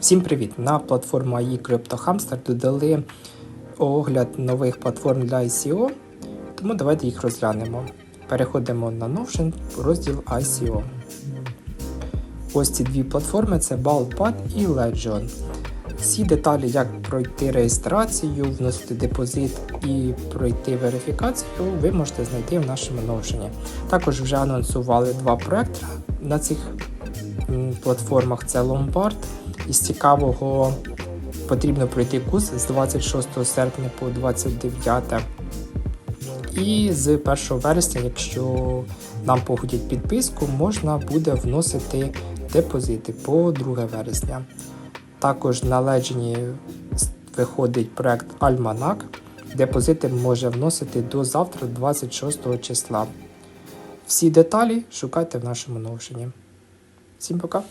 Всім привіт! На платформу AI CryptoHamster додали огляд нових платформ для ICO, тому давайте їх розглянемо. Переходимо на Notion, розділ ICO. Ось ці дві платформи це Ballpad і Legion. Всі деталі, як пройти реєстрацію, вносити депозит і пройти верифікацію, ви можете знайти в нашому Notion. Також вже анонсували два проекти на цих платформах: це Lombard. Із цікавого потрібно пройти курс з 26 серпня по 29. І з 1 вересня, якщо нам погодять підписку, можна буде вносити депозити по 2 вересня. Також на Legend виходить проект Almanac. Депозити може вносити до завтра, 26 числа. Всі деталі шукайте в нашому новшині. Всім пока!